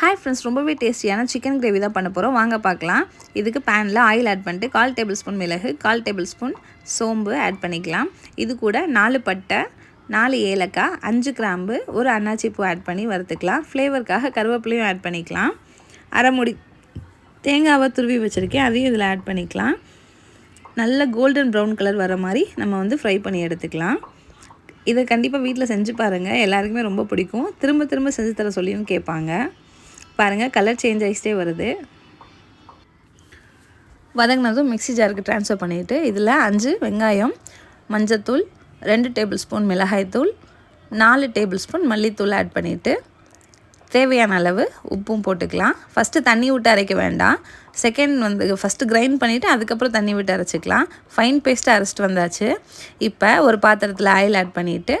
Hi friends ரொம்பவே டேஸ்டியான chicken gravy தான் பண்ண போகிறோம் வாங்க பார்க்கலாம். இதுக்கு பேனில் ஆயில் ஆட் பண்ணிட்டு கால் டேபிள் ஸ்பூன் மிளகு கால் டேபிள் ஸ்பூன் சோம்பு ஆட் பண்ணிக்கலாம். இது கூட நாலு பட்டை நாலு ஏலக்காய் அஞ்சு கிராம்பு ஒரு அன்னாச்சி பூ ஆட் பண்ணி வறுத்துக்கலாம். ஃப்ளேவருக்காக கருவேப்பிலையும் ஆட் பண்ணிக்கலாம். அரை முடி தேங்காவை துருவி வச்சுருக்கேன் அதையும் இதில் ஆட் பண்ணிக்கலாம். நல்ல கோல்டன் ப்ரௌன் கலர் வர மாதிரி நம்ம வந்து ஃப்ரை பண்ணி எடுத்துக்கலாம். இதை கண்டிப்பாக வீட்டில் செஞ்சு பாருங்கள் எல்லாருக்குமே ரொம்ப பிடிக்கும். திரும்ப திரும்ப செஞ்சு தர சொல்லியும் கேட்பாங்க. பாருங்கள் கலர் சேஞ்ச் ஆகிட்டே வருது. வதங்கினதும் மிக்ஸி ஜாருக்கு ட்ரான்ஸ்ஃபர் பண்ணிவிட்டு இதில் அஞ்சு வெங்காயம் மஞ்சத்தூள் ரெண்டு டேபிள் ஸ்பூன் மிளகாய்த்தூள் நாலு டேபிள் ஸ்பூன் மல்லித்தூள் ஆட் பண்ணிவிட்டு தேவையான அளவு உப்பும் போட்டுக்கலாம். ஃபஸ்ட்டு தண்ணி விட்டு அரைக்க வேண்டாம். செகண்ட் வந்து ஃபஸ்ட்டு கிரைண்ட் பண்ணிவிட்டு அதுக்கப்புறம் தண்ணி விட்டு அரைச்சிக்கலாம். ஃபைன் பேஸ்ட்டாக அரைச்சிட்டு வந்தாச்சு. இப்போ ஒரு பாத்திரத்தில் ஆயில் ஆட் பண்ணிவிட்டு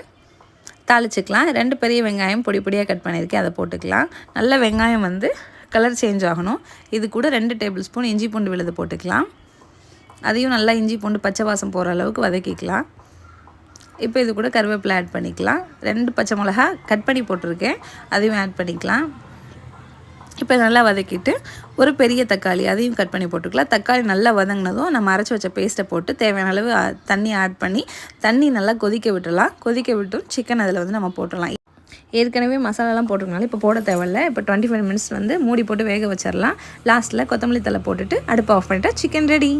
தாளிச்சிக்கலாம். ரெண்டு பெரிய வெங்காயம் பொடி பொடியாக கட் பண்ணியிருக்கேன். அதை போட்டுக்கலாம். நல்ல வெங்காயம் வந்து கலர் சேஞ்ச் ஆகணும். இது கூட ரெண்டு டேபிள் ஸ்பூன் இஞ்சி பூண்டு விழுது போட்டுக்கலாம். அதையும் நல்லா இஞ்சி பூண்டு பச்சை வாசம் போகிற அளவுக்கு வதக்கிக்கலாம். இப்போ இது கூட கருவேப்பிலை ஆட் பண்ணிக்கலாம். ரெண்டு பச்சை மிளகா கட் பண்ணி போட்டிருக்கேன். அதையும் ஆட் பண்ணிக்கலாம். இப்போ நல்லா வதக்கிட்டு ஒரு பெரிய தக்காளி அதையும் கட் பண்ணி போட்டுக்கலாம். தக்காளி நல்லா வதங்கினதும் நம்ம அரைச்சி வச்ச பேஸ்ட்டை போட்டு தேவையான அளவு தண்ணி ஆட் பண்ணி தண்ணி நல்லா கொதிக்க விட்டுடலாம். கொதிக்க விட்டும் சிக்கன் அதில் வந்து நம்ம போட்டுடலாம். ஏற்கனவே மசாலாலாம் போட்டிருக்கனால இப்போ போட தேவையில்ல. இப்போ டுவெண்ட்டி ஃபைவ் மினிட்ஸ் வந்து மூடி போட்டு வேக வச்சிடலாம். லாஸ்ட்டில் கொத்தமல்லி தலை போட்டுட்டு அடுப்பு ஆஃப் பண்ணிட்டா சிக்கன் ரெடி